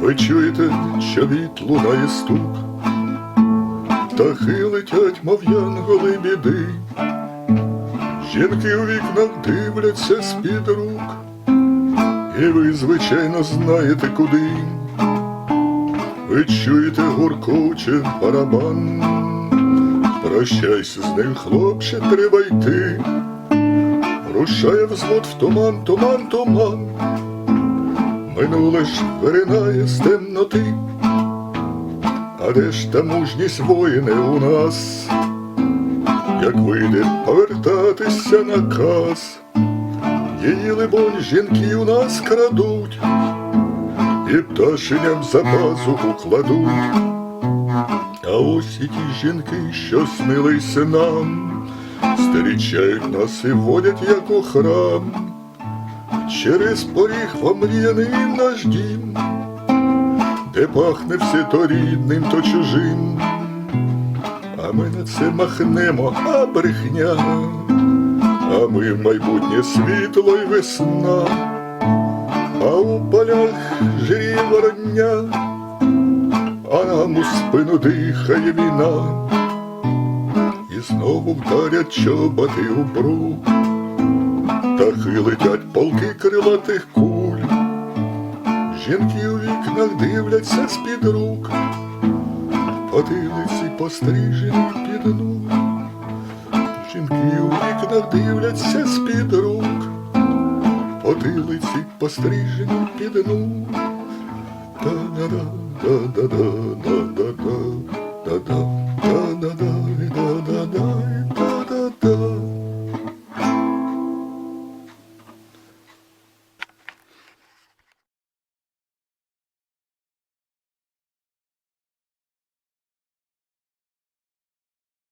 Ви чуєте, що від лунає стук, птахи летять, мов янголи біди. Жінки у вікнах дивляться з-під рук, і ви, звичайно, знаєте куди. Ви чуєте гуркоче барабан. Прощайся з ним, хлопче, треба йти. Рушає взвод в туман, туман, туман. Минуле ж виринає з темноти. А де ж та мужність воїни у нас? Як вийде повертатися наказ, її, либонь, жінки у нас крадуть, і пташеням за пазуху кладуть. А ось і ті жінки, що смілися нам, зустрічають нас і водять, як у храм, через поріг омріяний наш дім, де пахне все то рідним, то чужим. А ми на це махнемо, а брехня, а ми майбутнє світло й весна, а у полях жирі вороння, а нам у спину дихає війна, і знову вдарять чоботи у брук, птахи летять полки крилатих куль, жінки у вікнах дивляться з-під рук. Потилиці пострижені під ну. Жінки у вікна дивляться з-під рук, потилиці пострижені під нук. Та-да-да-да-да-да-да-да-да-да-да-да-да-да-да-да